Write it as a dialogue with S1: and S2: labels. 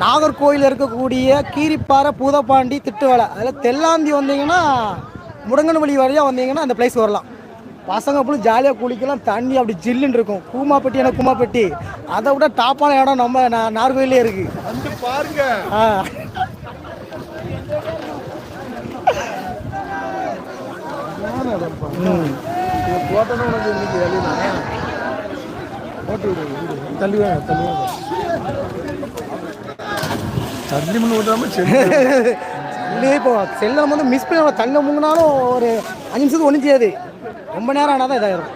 S1: நாகர்கோயில் இருக்கக்கூடிய கீரிப்பாறை பூதப்பாண்டி திட்டுவலை அதில் தெல்லாந்தி வந்தீங்கன்னா முடங்கனவழி வழியாக வந்தீங்கன்னா அந்த பிளேஸ் வரலாம். பசங்க அப்படி ஜாலியாக குளிக்கலாம் தண்ணி அப்படி ஜில்லுன்னு இருக்கும். கூமாப்பட்டி என்ன கூமாப்பட்டி? அதை விட டாப்பான இடம் நம்ம நா- நாகர்கோயிலே இருக்குது
S2: வந்து பாருங்க.
S1: ஆ. ம் தள்ளி முன்னே இப்போ செல்லம் வந்து மிஸ் பண்ண தள்ள முங்கினாலும் ஒரு அஞ்சு நிமிஷத்துக்கு ஒன்றும் செய்யாது ரொம்ப நேரம் ஆனால் தான் இதாகிடும்